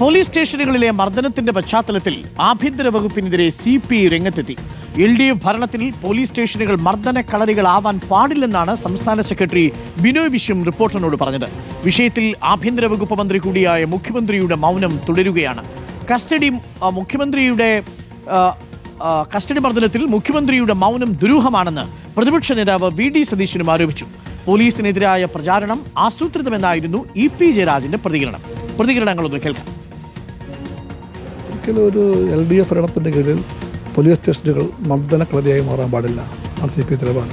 Police സ്റ്റേഷനുകളിലെ മർദ്ദനത്തിന്റെ പശ്ചാത്തലത്തിൽ ആഭ്യന്തര വകുപ്പിനെതിരെ സി പി ഐ രംഗത്തെത്തി. എൽ ഡി എഫ് ഭരണത്തിൽ പോലീസ് സ്റ്റേഷനുകൾ മർദ്ദന കളരികളാവാൻ പാടില്ലെന്നാണ് സംസ്ഥാന സെക്രട്ടറി ബിനോയ് വിശ്വം റിപ്പോർട്ടറിനോട് പറഞ്ഞത്. വിഷയത്തിൽ ആഭ്യന്തര വകുപ്പ് മന്ത്രി കൂടിയായ മുഖ്യമന്ത്രിയുടെ മൗനം തുടരുകയാണ്. കസ്റ്റഡി മുഖ്യമന്ത്രിയുടെ കസ്റ്റഡി മർദ്ദനത്തിൽ മുഖ്യമന്ത്രിയുടെ മൗനം ദുരൂഹമാണെന്ന് പ്രതിപക്ഷ നേതാവ് വി ഡി സതീശനും ആരോപിച്ചു. പോലീസിനെതിരായ പ്രചാരണം ആസൂത്രിതമെന്നായിരുന്നു ഇ പി ജയരാജന്റെ പ്രതികരണം. പ്രതികരണങ്ങളൊന്ന് കേൾക്കാം. ഒരിക്കലും ഒരു എൽ ഡി എഫ് ഭരണത്തിന്റെ കീഴിൽ പോലീസ് സ്റ്റേഷനുകൾ മർദ്ദനക്കളരിയായി മാറാൻ പാടില്ല. ആണ് സി പി നിലപാട്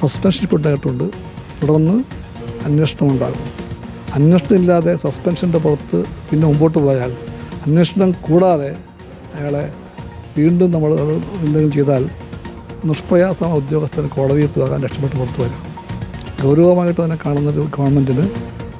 സസ്പെൻഷൻ ഉണ്ടായിട്ടുണ്ട് തുടർന്ന് അന്വേഷണം ഉണ്ടാകും. അന്വേഷണം ഇല്ലാതെ സസ്പെൻഷന്റെ പുറത്ത് പിന്നെ മുമ്പോട്ട് പോയാൽ അന്വേഷണം കൂടാതെ അയാളെ വീണ്ടും നമ്മൾ എന്തെങ്കിലും ചെയ്താൽ നിഷ്പ്രയാസം ഉദ്യോഗസ്ഥന് കോടതിയിൽ പോകാൻ രക്ഷപ്പെട്ട് പുറത്തു വരാം. ഗൗരവമായിട്ട് തന്നെ കാണുന്നൊരു ഗവൺമെന്റിന്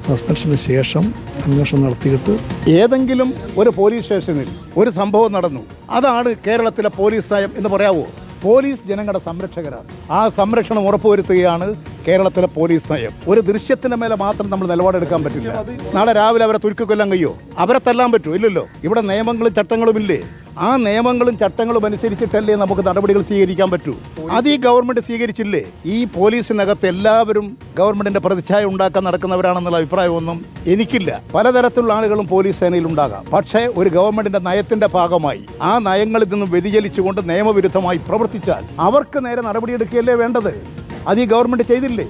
സസ്പെൻഷന് ശേഷം അന്വേഷണം നടത്തിയിട്ട് ഏതെങ്കിലും ഒരു പോലീസ് സ്റ്റേഷനിൽ ഒരു സംഭവം നടന്നു. അതാണ് കേരളത്തിലെ പോലീസ് നയം എന്ന് പറയാവോ. പോലീസ് ജനങ്ങളുടെ സംരക്ഷകരാണ്. ആ സംരക്ഷണം ഉറപ്പുവരുത്തുകയാണ് കേരളത്തിലെ പോലീസ് നയം. ഒരു ദൃശ്യത്തിന്റെ മേലെ മാത്രം നമ്മൾ നിലപാടെടുക്കാൻ പറ്റില്ല. നാളെ രാവിലെ അവരെ തുരുക്കൊല്ലാൻ കഴിയോ? അവരെ തല്ലാൻ പറ്റുമോ? ഇല്ലല്ലോ. ഇവിടെ നിയമങ്ങളും ചട്ടങ്ങളും ഇല്ലേ? ആ നിയമങ്ങളും ചട്ടങ്ങളും അനുസരിച്ചിട്ടല്ലേ നമുക്ക് നടപടികൾ സ്വീകരിക്കാൻ പറ്റൂ. അത് ഈ ഗവൺമെന്റ് സ്വീകരിച്ചില്ലേ? ഈ പോലീസിനകത്ത് എല്ലാവരും ഗവൺമെന്റിന്റെ പ്രതിച്ഛായ ഉണ്ടാക്കാൻ നടക്കുന്നവരാണെന്നുള്ള അഭിപ്രായമൊന്നും എനിക്കില്ല. പലതരത്തിലുള്ള ആളുകളും പോലീസ് സേനയിൽ ഉണ്ടാകാം. പക്ഷേ ഒരു ഗവൺമെന്റിന്റെ നയത്തിന്റെ ഭാഗമായി ആ നയങ്ങളിൽ നിന്നും വ്യതിചലിച്ചുകൊണ്ട് നിയമവിരുദ്ധമായി പ്രവർത്തിച്ചാൽ അവർക്ക് നേരെ നടപടിയെടുക്കുകയല്ലേ വേണ്ടത്? അത് ഈ ഗവൺമെന്റ് ചെയ്തില്ലേ?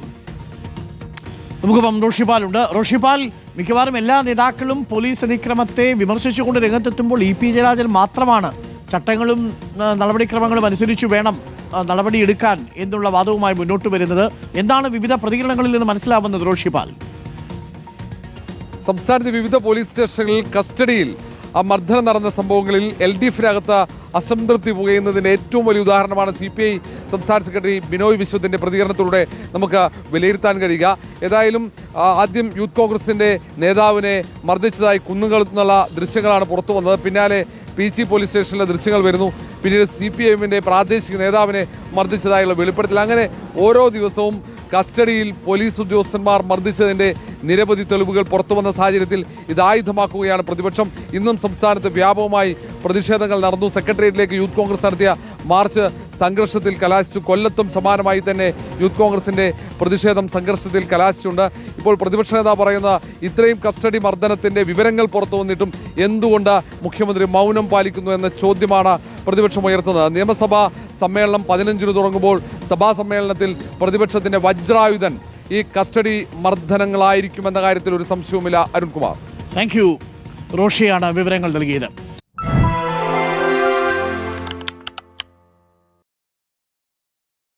നമുക്കിപ്പം റോഷിപാലുണ്ട്. റോഷിപാൽ മിക്കവാറും എല്ലാ നേതാക്കളും പോലീസ് അതിക്രമത്തെ വിമർശിച്ചുകൊണ്ട് രംഗത്തെത്തുമ്പോൾ ഇ പി ജയരാജൻ മാത്രമാണ് ചട്ടങ്ങളും നടപടിക്രമങ്ങളും അനുസരിച്ച് വേണം നടപടിയെടുക്കാൻ എന്നുള്ള വാദവുമായി മുന്നോട്ട് വരുന്നത്. എന്താണ് വിവിധ പ്രതികരണങ്ങളിൽ നിന്ന് മനസ്സിലാവുന്നത് റോഷിപാൽ? സംസ്ഥാനത്തെ വിവിധ പോലീസ് സ്റ്റേഷനുകളിൽ കസ്റ്റഡിയിൽ ആ മർദ്ദനം നടന്ന സംഭവങ്ങളിൽ എൽ ഡി എഫിനകത്ത് അസംതൃപ്തി പുകയുന്നതിന് ഏറ്റവും വലിയ ഉദാഹരണമാണ് സി പി ഐ സംസ്ഥാന സെക്രട്ടറി ബിനോയ് വിശ്വത്തിന്റെ പ്രതികരണത്തിലൂടെ നമുക്ക് വിലയിരുത്താൻ കഴിയുക. ഏതായാലും ആദ്യം യൂത്ത് കോൺഗ്രസിന്റെ നേതാവിനെ മർദ്ദിച്ചതായി കുന്നുകൾ നിന്നുള്ള ദൃശ്യങ്ങളാണ് പുറത്തു വന്നത്. പിന്നാലെ പി ജി പോലീസ് സ്റ്റേഷനിലെ ദൃശ്യങ്ങൾ വരുന്നു. പിന്നീട് സി പി എമ്മിന്റെ പ്രാദേശിക നേതാവിനെ മർദ്ദിച്ചതായുള്ള വെളിപ്പെടുത്തൽ. അങ്ങനെ ഓരോ ദിവസവും കസ്റ്റഡിയിൽ പോലീസ് ഉദ്യോഗസ്ഥന്മാർ മർദ്ദിച്ചതിന്റെ നിരവധി തെളിവുകൾ പുറത്തുവന്ന സാഹചര്യത്തിൽ ഇത് ആയുധമാക്കുകയാണ് പ്രതിപക്ഷം. ഇന്നും സംസ്ഥാനത്ത് വ്യാപകമായി പ്രതിഷേധങ്ങൾ നടന്നു. സെക്രട്ടേറിയറ്റിലേക്ക് യൂത്ത് കോൺഗ്രസ് നടത്തിയ മാർച്ച് സംഘർഷത്തിൽ കലാശിച്ചു. കൊല്ലത്തും സമാനമായി തന്നെ യൂത്ത് കോൺഗ്രസിന്റെ പ്രതിഷേധം സംഘർഷത്തിൽ കലാശിച്ചുണ്ട് ഇപ്പോൾ പ്രതിപക്ഷ നേതാവ് പറയുന്ന ഇത്രയും കസ്റ്റഡി മർദ്ദനത്തിന്റെ വിവരങ്ങൾ പുറത്തു വന്നിട്ടും എന്തുകൊണ്ട് മുഖ്യമന്ത്രി മൗനം പാലിക്കുന്നു എന്ന ചോദ്യമാണ് പ്രതിപക്ഷം ഉയർത്തുന്നത്. നിയമസഭാ സമ്മേളനം പതിനഞ്ചിന് തുടങ്ങുമ്പോൾ സഭാ സമ്മേളനത്തിൽ പ്രതിപക്ഷത്തിന്റെ വജ്രായുധൻ ഈ കസ്റ്റഡി മർദ്ദനങ്ങളായിരിക്കുമെന്ന കാര്യത്തിൽ ഒരു സംശയവുമില്ല അരുൺകുമാർ. താങ്ക് യു റോഷിയാണ് വിവരങ്ങൾ നൽകിയത്.